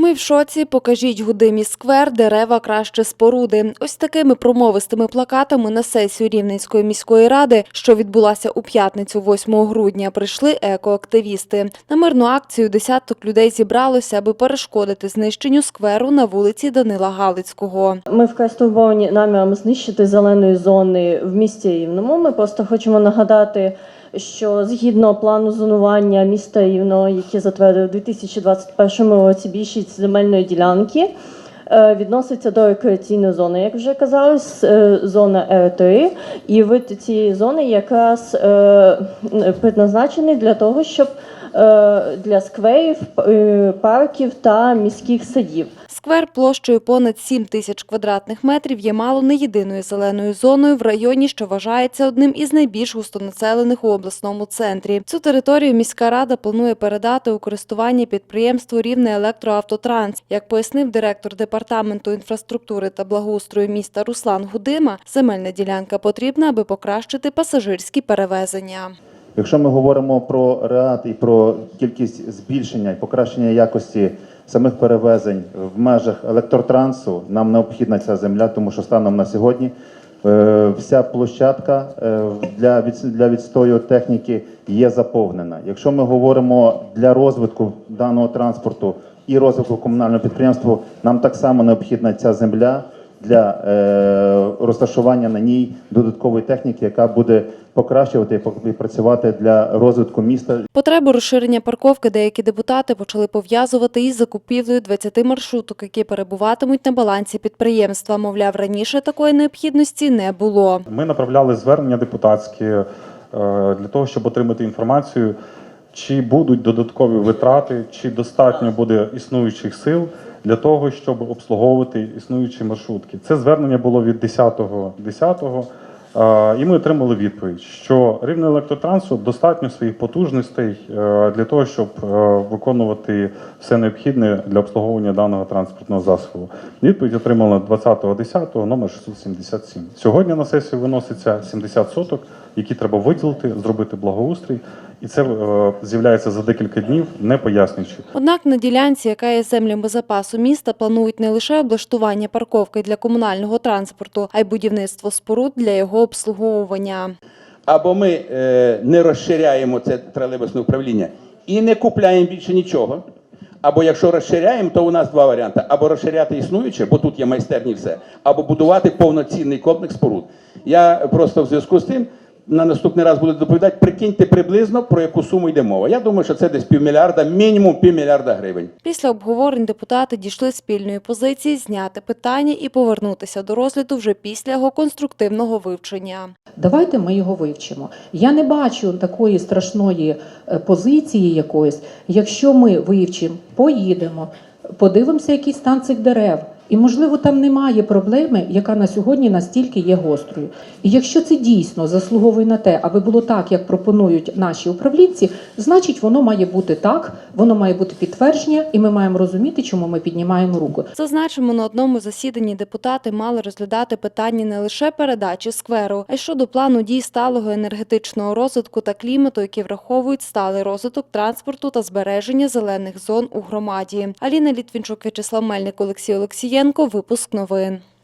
Ми в шоці. Покажіть гудимі сквер, дерева краще споруди. Ось такими промовистими плакатами на сесію Рівненської міської ради, що відбулася у п'ятницю, 8 грудня, прийшли екоактивісти. На мирну акцію десяток людей зібралося, аби перешкодити знищенню скверу на вулиці Данила Галицького. Ми вкрай стурбовані наміром знищити зеленої зони в місті Рівному. Ми просто хочемо нагадати, що згідно плану зонування міста Рівного, який затвердив у 2021 році, більшість земельної ділянки е, відноситься до рекреаційної зони. Як вже казалось, е, зона Р3, і вид цієї зони якраз е, предназначений для того, щоб для скверів, парків та міських садів. Сквер площею понад 7 тисяч квадратних метрів є мало не єдиною зеленою зоною в районі, що вважається одним із найбільш густонаселених у обласному центрі. Цю територію міська рада планує передати у користування підприємству Рівне електроавтотранс. Як пояснив директор департаменту інфраструктури та благоустрою міста Руслан Гудима, земельна ділянка потрібна, аби покращити пасажирські перевезення. Якщо ми говоримо про РЕАТ і про кількість збільшення і покращення якості самих перевезень в межах електротрансу, нам необхідна ця земля, тому що станом на сьогодні е, вся площадка е, для, для відстою техніки є заповнена. Якщо ми говоримо для розвитку даного транспорту і розвитку комунального підприємства, нам так само необхідна ця земля для е, розташування на ній додаткової техніки, яка буде покращувати і працювати для розвитку міста. Потребу розширення парковки деякі депутати почали пов'язувати із закупівлею 20 маршруток, які перебуватимуть на балансі підприємства. Мовляв, раніше такої необхідності не було. Ми направляли звернення депутатські е, для того, щоб отримати інформацію, чи будуть додаткові витрати, чи достатньо буде існуючих сил для того, щоб обслуговувати існуючі маршрутки. Це звернення було від 10.10, е, і ми отримали відповідь, що рівне електротрансу достатньо своїх потужностей е, для того, щоб е, виконувати все необхідне для обслуговування даного транспортного засобу. Відповідь отримала 20.10, номер 677. Сьогодні на сесію виноситься 70 соток, які треба виділити, зробити благоустрій, і це е, з'являється за декілька днів, не пояснюючи. Однак на ділянці, яка є землями запасу міста, планують не лише облаштування парковки для комунального транспорту, а й будівництво споруд для його обслуговування. або ми е, не розширяємо це тролейбусне управління і не купляємо більше нічого. Або якщо розширяємо, то у нас два варіанти: або розширяти існуюче, бо тут є майстерні все, або будувати повноцінний комплекс споруд. Я просто в зв'язку з тим на наступний раз буду доповідати, прикиньте приблизно про яку суму йде мова. Я думаю, що це десь півмільярда, мінімум півмільярда гривень. Після обговорень депутати дійшли спільної позиції зняти питання і повернутися до розгляду вже після його конструктивного вивчення. Давайте ми його вивчимо. Я не бачу такої страшної е, позиції якоїсь, якщо ми вивчимо, поїдемо, подивимося, який стан цих дерев. І, можливо, там немає проблеми, яка на сьогодні настільки є гострою. І якщо це дійсно заслуговує на те, аби було так, як пропонують наші управлінці, значить воно має бути так, воно має бути підтвердження, і ми маємо розуміти, чому ми піднімаємо руку. Зазначимо, на одному засіданні депутати мали розглядати питання не лише передачі скверу, а й щодо плану дій сталого енергетичного розвитку та клімату, які враховують сталий розвиток транспорту та збереження зелених зон у громаді. Аліна Літвінчук, В'ячеслав Мельник, Олексій Олексієнко. Випуск новин.